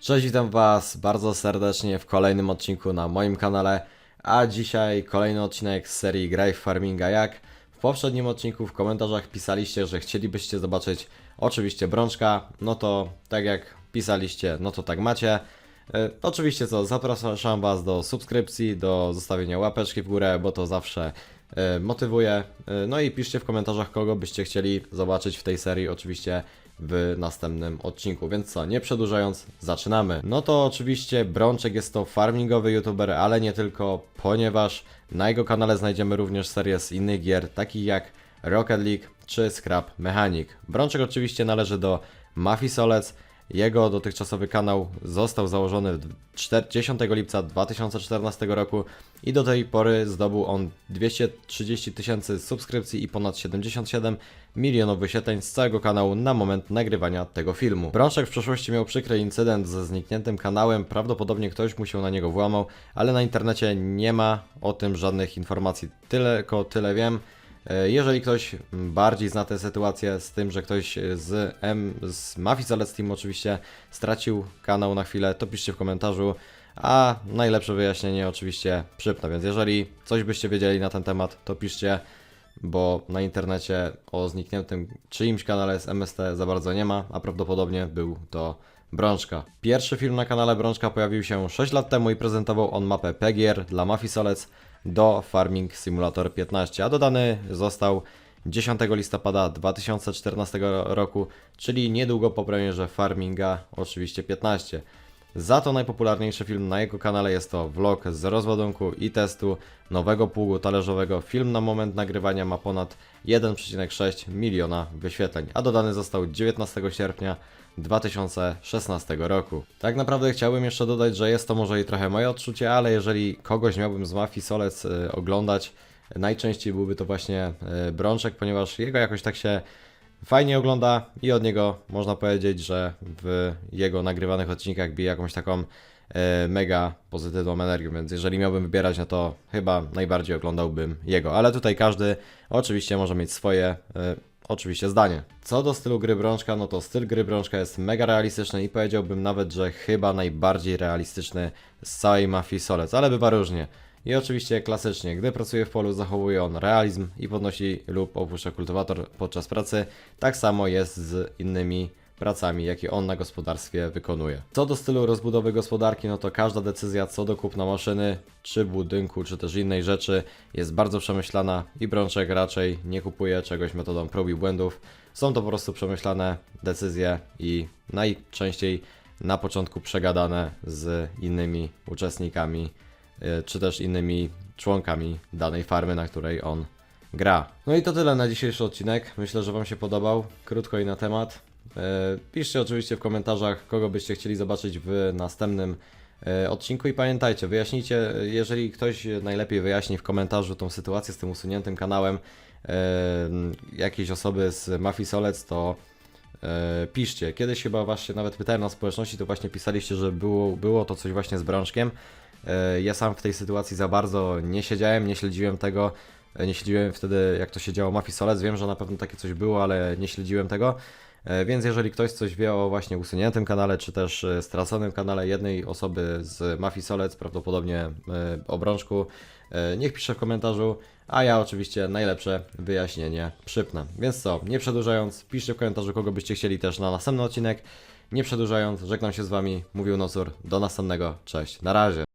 Cześć, witam Was bardzo serdecznie w kolejnym odcinku na moim kanale, a dzisiaj kolejny odcinek z serii Graj Farminga Jak. W poprzednim odcinku w komentarzach pisaliście, że chcielibyście zobaczyć oczywiście brączka, no to tak jak pisaliście, no to tak macie. E, oczywiście co, zapraszam Was do subskrypcji, do zostawienia łapeczki w górę, bo to zawsze e, motywuje. E, no i piszcie w komentarzach, kogo byście chcieli zobaczyć w tej serii, oczywiście w następnym odcinku. Więc co, nie przedłużając, zaczynamy. No to oczywiście Brączek jest to farmingowy youtuber, ale nie tylko, ponieważ na jego kanale znajdziemy również serię z innych gier, takich jak Rocket League czy Scrap Mechanic. Brączek oczywiście należy do Mafii Solec. Jego dotychczasowy kanał został założony w 4 10 lipca 2014 roku i do tej pory zdobył on 230 tysięcy subskrypcji i ponad 77 milionów wyświetleń z całego kanału na moment nagrywania tego filmu. Brączek w przeszłości miał przykry incydent ze znikniętym kanałem, prawdopodobnie ktoś mu się na niego włamał, ale na internecie nie ma o tym żadnych informacji. Tylko tyle wiem. E, Jeżeli ktoś bardziej zna tę sytuację z tym, że ktoś z, M, z Mafii Solec Team oczywiście stracił kanał na chwilę, to piszcie w komentarzu, a najlepsze wyjaśnienie oczywiście przypnę, więc jeżeli coś byście wiedzieli na ten temat, to piszcie, bo na internecie o znikniętym czyimś kanale z MST za bardzo nie ma, a prawdopodobnie był to Brączka. Pierwszy film na kanale Brączka pojawił się 6 lat temu i prezentował on mapę PGR dla Mafii Solec do Farming Simulator 15, a dodany został 10 listopada 2014 roku, czyli niedługo po premierze Farminga, oczywiście 15. Za to najpopularniejszy film na jego kanale jest to vlog z rozładunku i testu nowego pługu talerzowego. Film na moment nagrywania ma ponad 1,6 miliona wyświetleń, a dodany został 19 sierpnia 2016 roku. Tak naprawdę chciałbym jeszcze dodać, że jest to może i trochę moje odczucie, ale jeżeli kogoś miałbym z Mafii Solec y, oglądać, najczęściej byłby to właśnie y, Brączek, ponieważ jego jakoś tak się fajnie ogląda i od niego można powiedzieć, że w jego nagrywanych odcinkach bije jakąś taką e, mega pozytywną energią, więc jeżeli miałbym wybierać, no to chyba najbardziej oglądałbym jego, ale tutaj każdy oczywiście może mieć swoje e, oczywiście zdanie. Co do stylu gry Brączka, no to styl gry Brączka jest mega realistyczny i powiedziałbym nawet, że chyba najbardziej realistyczny z całej mafii Solec, ale bywa różnie. I oczywiście klasycznie, gdy pracuje w polu zachowuje on realizm i podnosi lub opuszcza kultywator podczas pracy. Tak samo jest z innymi pracami, jakie on na gospodarstwie wykonuje. Co do stylu rozbudowy gospodarki, no to każda decyzja co do kupna maszyny, czy budynku, czy też innej rzeczy jest bardzo przemyślana i Brączek raczej nie kupuje czegoś metodą prób i błędów. Są to po prostu przemyślane decyzje i najczęściej na początku przegadane z innymi uczestnikami czy też innymi członkami danej farmy, na której on gra. No i to tyle na dzisiejszy odcinek. Myślę, że Wam się podobał. Krótko i na temat. E, Piszcie oczywiście w komentarzach, kogo byście chcieli zobaczyć w następnym e, odcinku i pamiętajcie, wyjaśnijcie, e, jeżeli ktoś najlepiej wyjaśni w komentarzu tą sytuację z tym usuniętym kanałem e, jakiejś osoby z Mafii Solec, to e, piszcie. Kiedyś chyba się nawet pytałem na społeczności, to właśnie pisaliście, że było, było to coś właśnie z Brączkiem. E, Ja sam w tej sytuacji za bardzo nie siedziałem, nie śledziłem tego. E, Nie śledziłem wtedy, jak to się działo Mafii Solec. Wiem, że na pewno takie coś było, ale nie śledziłem tego. E, Więc jeżeli ktoś coś wie o właśnie usuniętym kanale, czy też straconym kanale jednej osoby z Mafii Solec, prawdopodobnie o Brączku, e, niech pisze w komentarzu, a ja oczywiście najlepsze wyjaśnienie przypnę. Więc co, nie przedłużając, piszcie w komentarzu, kogo byście chcieli też na następny odcinek. Nie przedłużając, żegnam się z Wami, mówił Nocur, do następnego, cześć, na razie.